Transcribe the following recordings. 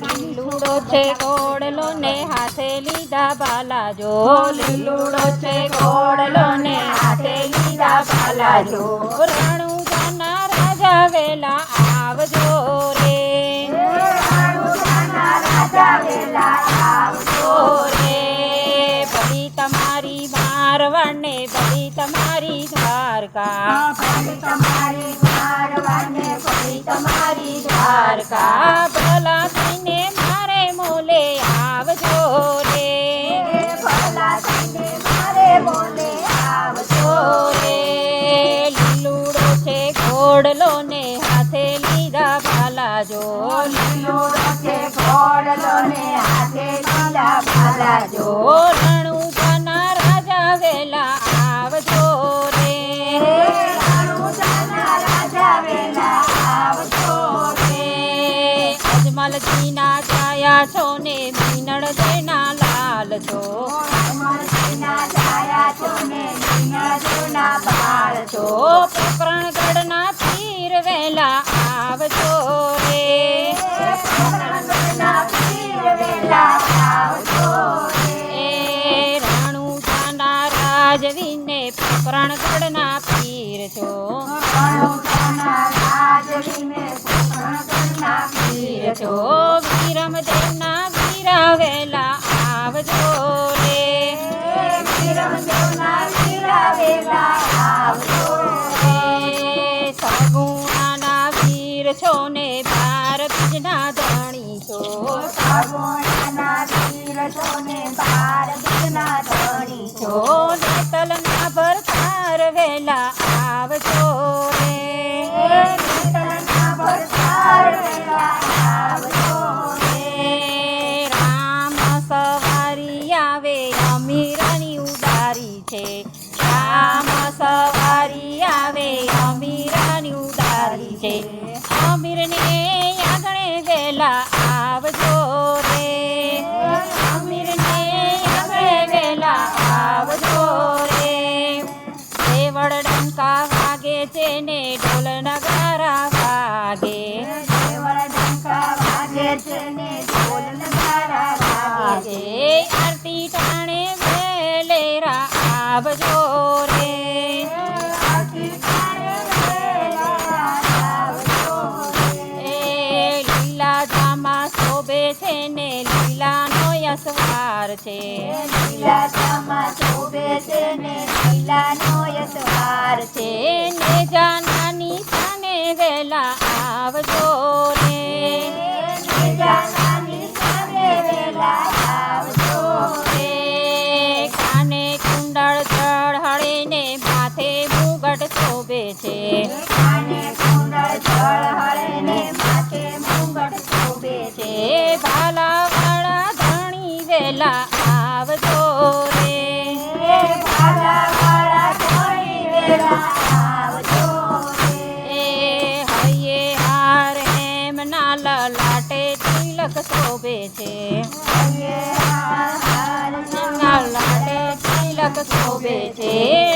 લીલુડો છે ઘોડલો ને હાથે લીધા બાલા જો લીલુડો છે ઘોડલો ને હાથે લીધા બાલા જો રણુજાના રાજા વેલા આવજો રે. આવજો રે ભલી તમારી મારવાડને, ભલી તમારી દ્વારકા. ભલી તમારી દ્વારકા ભલા થઈને મારે મોલે આવજો રે. આવજો રે. લીલુડો છે ઘોડલો ને હાથે લીધા ભાલા જો. જો રણુજાના છો. ને મીનળ દેના લાલ છો. છો. પ્રકરણગઢના બાર બીજના ધણી છો. છો નેતલના ભરતાર વેલા આવજો. વેલા આવજો રે. અમીરને આગણે વેલા આવજો રે દેવળ ડંકા વાગે છે ને ઢોલ નગારા વાગે. વાગે આરતી ટાણે વેલેરા આવજો લીલાનો યસવાર છે છે. ને જાનાની તિલક શોભે છે. લાટે તિલક શોભે છે.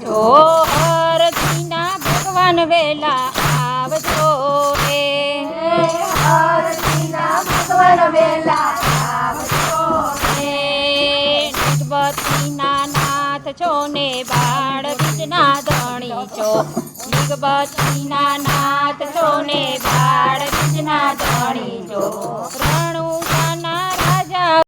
જો ભગવાન વેલા આવજો નાથ છો ને બાળ બીજના ધણી છો નિગબતીના નાથ છો બાળ બીજના ધણી છો